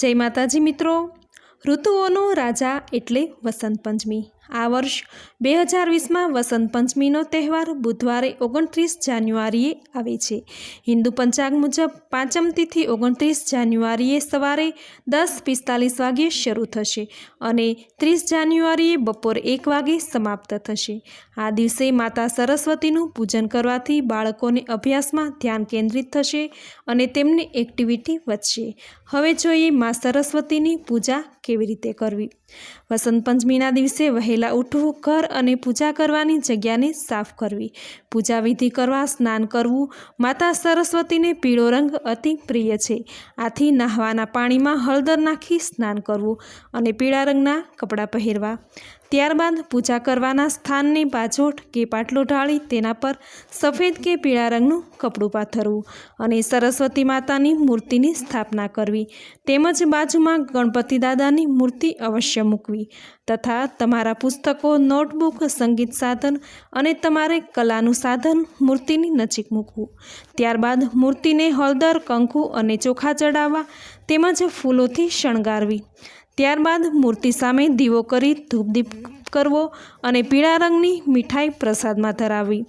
જય માતાજી મિત્રો ઋતુઓનો રાજા એટલે વસંત પંચમી. આ વર્ષ બે હજાર વીસમાં વસંત પંચમીનો તહેવાર બુધવારે ઓગણત્રીસ જાન્યુઆરીએ આવે છે. હિન્દુ પંચાંગ મુજબ પાંચમ તિથિ ઓગણત્રીસ જાન્યુઆરીએ સવારે દસ પિસ્તાલીસ વાગ્યે શરૂ થશે અને ત્રીસ જાન્યુઆરીએ બપોર એક વાગે સમાપ્ત થશે. આ દિવસે માતા સરસ્વતીનું પૂજન કરવાથી બાળકોને અભ્યાસમાં ધ્યાન કેન્દ્રિત થશે અને તેમની એક્ટિવિટી વધશે. હવે જોઈએ મા સરસ્વતીની પૂજા કેવી રીતે કરવી? વસંત પંચમીના દિવસે વહેલા ઉઠવું, ઘર અને પૂજા કરવાની જગ્યાને સાફ કરવી. પૂજા વિધિ કરવા, સ્નાન કરવું. માતા સરસ્વતીને પીળો રંગ અતિ પ્રિય છે. આથી નહાવાના પાણીમાં હળદર નાખી સ્નાન કરવું અને પીળા રંગના કપડાં પહેરવા. ત્યારબાદ પૂજા કરવાના સ્થાનની બાજોટ કે પાટલો ઢાળી તેના પર સફેદ કે પીળા રંગનું કપડું પાથરવું અને સરસ્વતી માતાની મૂર્તિની સ્થાપના કરવી તેમજ બાજુમાં ગણપતિ દાદાની મૂર્તિ અવશ્ય મૂકવી તથા તમારા પુસ્તકો, નોટબુક, સંગીત સાધન અને તમારે કલાનું સાધન મૂર્તિની નજીક મૂકવું. ત્યારબાદ મૂર્તિને હળદર, કંકુ અને ચોખા ચડાવવા તેમજ ફૂલોથી શણગારવી. ત્યારબાદ મૂર્તિ સામે દીવો કરી ધૂપદીપ કરવો અને પીળા રંગની મીઠાઈ પ્રસાદમાં ધરાવી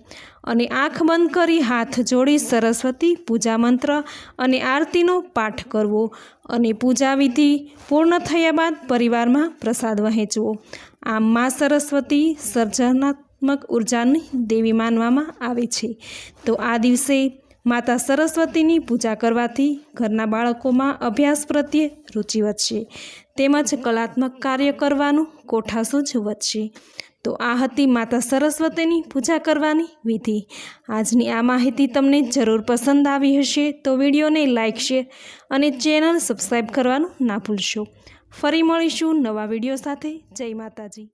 અને આંખ બંધ કરી હાથ જોડી સરસ્વતી પૂજા મંત્ર અને આરતીનો પાઠ કરવો અને પૂજા વિધિ પૂર્ણ થયા બાદ પરિવારમાં પ્રસાદ વહેંચવો. આમ મા સરસ્વતી સર્જનાત્મક ઉર્જાની દેવી માનવામાં આવે છે. તો આ દિવસે માતા સરસ્વતીની પૂજા કરવાથી ઘરના બાળકોમાં અભ્યાસ પ્રત્યે રુચિ વધશે. તેમજ કલાત્મક કાર્ય કરવાનું કોઠાસૂજ વધશે. તો આ હતી માતા સરસ્વતીની પૂજા કરવાની વિધિ. આજની આ માહિતી તમને જરૂર પસંદ આવી હશે તો વિડીયોને લાઇક શેર અને ચેનલ સબસ્ક્રાઈબ કરવાનું ના ભૂલશો. ફરી મળીશું નવા વીડિયો સાથે. જય માતાજી.